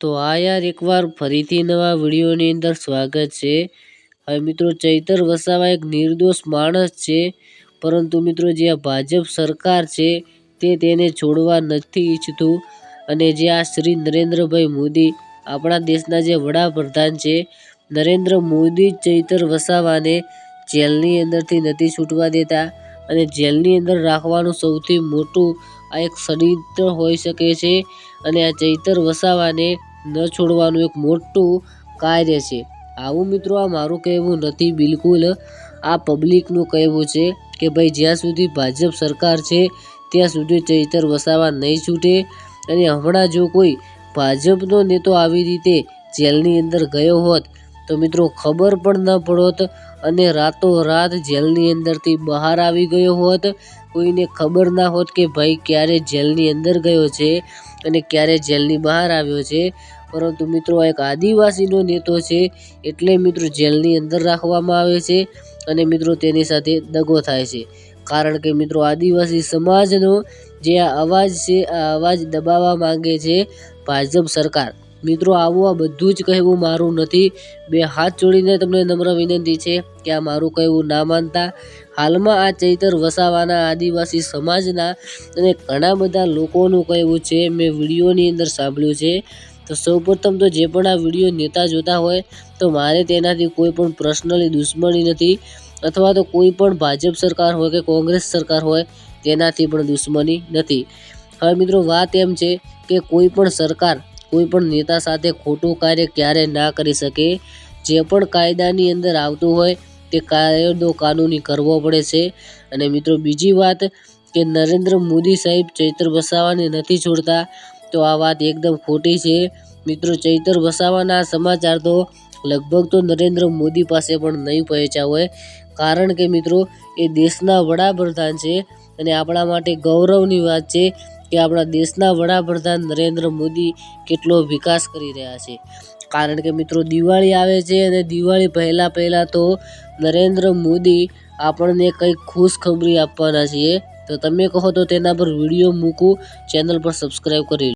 તો આ યાર એકવાર ફરીથી નવા વિડીયોની અંદર સ્વાગત છે. હવે મિત્રો ચૈતર વસાવા એક નિર્દોષ માણસ છે, પરંતુ મિત્રો જે આ ભાજપ સરકાર છે, તે તેને છોડવા નથી ઈચ્છતું. અને જે આ શ્રી નરેન્દ્રભાઈ મોદી આપણા દેશના જે વડાપ્રધાન છે, નરેન્દ્ર મોદી ચૈતર વસાવાને જેલની અંદરથી નથી છૂટવા દેતા અને જેલની અંદર રાખવાનું સૌથી મોટું આ એક ષડયંત્ર હોઈ શકે છે. અને આ ચૈતર વસાવાને ન છોડવાનું એક મોટું કાર્ય છે. આવું મિત્રો આ મારું કહેવું નથી. બિલકુલ આ પબ્લિકનું કહેવું છે કે ભાઈ, જ્યાં સુધી ભાજપ સરકાર છે, ત્યાં સુધી ચૈતર વસાવા નહીં છૂટે. અને હમણાં જો કોઈ ભાજપનો નેતો આવી રીતે જેલની અંદર ગયો હોત, તો મિત્રો ખબર પણ ન પડોત અને રાતોરાત જેલની અંદરથી બહાર આવી ગયો હોત. કોઈને ખબર ના હોત કે ભાઈ ક્યારે જેલની અંદર ગયો છે અને ક્યારે જેલની બહાર આવ્યો છે. પરંતુ મિત્રો એક આદિવાસીનો નેતો છે એટલે મિત્રો જેલની અંદર રાખવામાં આવે છે અને મિત્રો તેની સાથે દગો થાય છે. કારણ કે મિત્રો આદિવાસી સમાજનો જે આ અવાજ છે, આ અવાજ દબાવવા માંગે છે ભાજપ સરકાર. મિત્રો આવું આ બધું જ કહેવું મારું નથી. બે હાથ જોડીને તમને નમ્ર વિનંતી છે કે આ મારું કહેવું ના માનતા. હાલમાં આ ચૈતર વસાવાના આદિવાસી સમાજના અને ઘણા બધા લોકોનું કહેવું છે. મેં વિડીયોની અંદર સાંભળ્યું છે. તો સૌપ્રથમ તો જે પણ આ વીડિયો નેતા જોતા હોય, તો મારે તેનાથી કોઈ પણ પર્સનલી દુશ્મની નથી, અથવા તો કોઈ પણ ભાજપ સરકાર હોય કે કોંગ્રેસ સરકાર હોય, તેનાથી પણ દુશ્મની નથી. હવે મિત્રો વાત એમ છે કે કોઈ પણ સરકાર, કોઈ પણ નેતા સાથે ખોટું કાર્ય ક્યારે ના કરી શકે. જે પણ કાયદાની અંદર આવતું હોય, તે કાયદો કાનૂની કરવો પડે છે. અને મિત્રો બીજી વાત કે નરેન્દ્ર મોદી સાહેબ ચૈત્ર વસાવાને નથી છોડતા તો આ વાત એકદમ ખોટી છે. મિત્રો, ચૈતર વસાવાના સમાચાર તો લગભગ તો નરેન્દ્ર મોદી પાસે પણ નહીં પહોંચ્યા હોય. કારણ કે મિત્રો, એ દેશના વડાપ્રધાન છે અને આપણા માટે ગૌરવની વાત છે કે આપણા દેશના વડાપ્રધાન નરેન્દ્ર મોદી કેટલો વિકાસ કરી રહ્યા છે. કારણ કે મિત્રો, દિવાળી આવે છે અને દિવાળી પહેલાં પહેલાં તો નરેન્દ્ર મોદી આપણને કંઈક ખુશખબરી આપવાના છીએ. તો તમે કહો તો તેના પર વીડિયો મૂકું, ચેનલ પર સબસ્ક્રાઈબ કરી